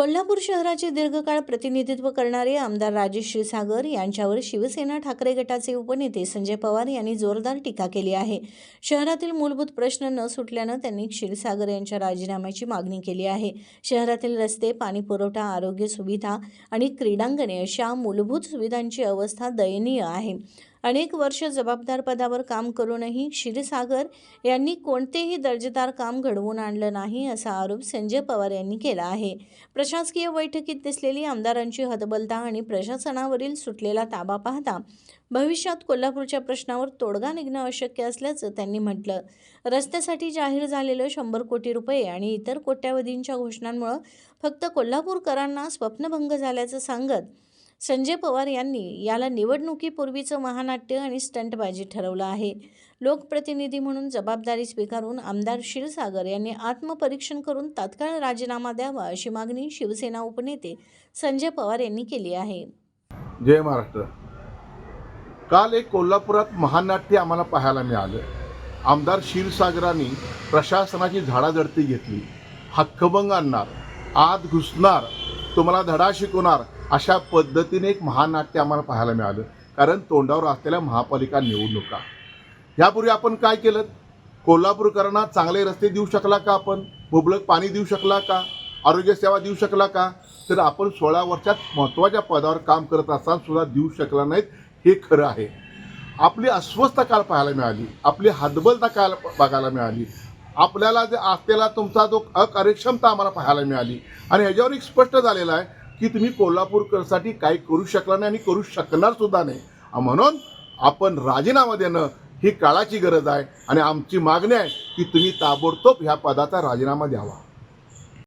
कोल्हापूर शहराचे दीर्घकाळ प्रतिनिधित्व करणारे आमदार राजेश क्षीरसागर यांच्यावर शिवसेना ठाकरे गटाचे उपनेते संजय पवार यांनी जोरदार टीका केली आहे. शहरातील मूलभूत प्रश्न न सुटल्यानं त्यांनी क्षीरसागर यांच्या राजीनाम्याची मागणी केली आहे. शहरातील रस्ते पाणी पुरवठा आरोग्य सुविधा आणि क्रीडांगणे अशा मूलभूत सुविधांची अवस्था दयनीय आहे. अनेक वर्ष जबाबदार पदावर काम करूनही क्षीरसागर यांनी कोणतेही दर्जेदार काम घडवून आणलं नाही असा आरोप संजय पवार यांनी केला आहे. प्रशासकीय बैठकीत दिसलेली आमदारांची हतबलता आणि प्रशासनावरील सुटलेला ताबा पाहता भविष्यात कोल्हापूरच्या प्रश्नावर तोडगा निघणं अशक्य असल्याचं त्यांनी म्हटलं. रस्त्यासाठी जाहीर झालेलं शंभर कोटी रुपये आणि इतर कोट्यावधींच्या घोषणांमुळं फक्त कोल्हापूरकरांना स्वप्नभंग झाल्याचं सांगत संजय पवार यांनी याला निवडणुकीपूर्वीचं महानाट्य आणि स्टंटबाजी ठरवलं आहे. लोकप्रतिनिधी म्हणून जबाबदारी स्वीकारून आमदार क्षीरसागर यांनी आत्मपरीक्षण करून तात्काळ राजीनामा द्यावा अशी मागणी शिवसेना उपनेते संजय पवार यांनी केली आहे. जय महाराष्ट्र. काल एक कोल्हापुरात महानाट्य आम्हाला पाहायला मिळालं. आमदार क्षीरसागरांनी प्रशासनाची झाडाझडती घेतली. हक्कभंग आणणार आत घुसणार तुम्हाला धडा शिकवणार अशा पद्धतीने एक महानाट्य आम्हाला पाहायला मिळालं. कारण तोंडावर असलेल्या महापालिका निवडणुका. ह्यापूर्वी आपण काय केलं? कोल्हापूरकरांना चांगले रस्ते देऊ शकला का आपण? मुबलक पाणी देऊ शकला का? आरोग्यसेवा देऊ शकला का? तर आपण सोळा वर्षात महत्त्वाच्या पदावर काम करत असताना सुद्धा देऊ शकला नाहीत हे खरं आहे. आपली अस्वस्थता काल पाहायला मिळाली. आपली हातबलता काल बघायला मिळाली. आपल्याला जे असलेला तुमचा जो अकार्यक्षमता आम्हाला पाहायला मिळाली. आणि ह्याच्यावर एक स्पष्ट झालेला आहे की तुम्ही कोल्हापूरकरसाठी काही करू शकला नाही आणि करू शकणार सुद्धा नाही. म्हणून आपण राजीनामा देणं ही काळाची गरज आहे आणि आमची मागणी आहे की तुम्ही ताबडतोब ह्या पदाचा राजीनामा द्यावा.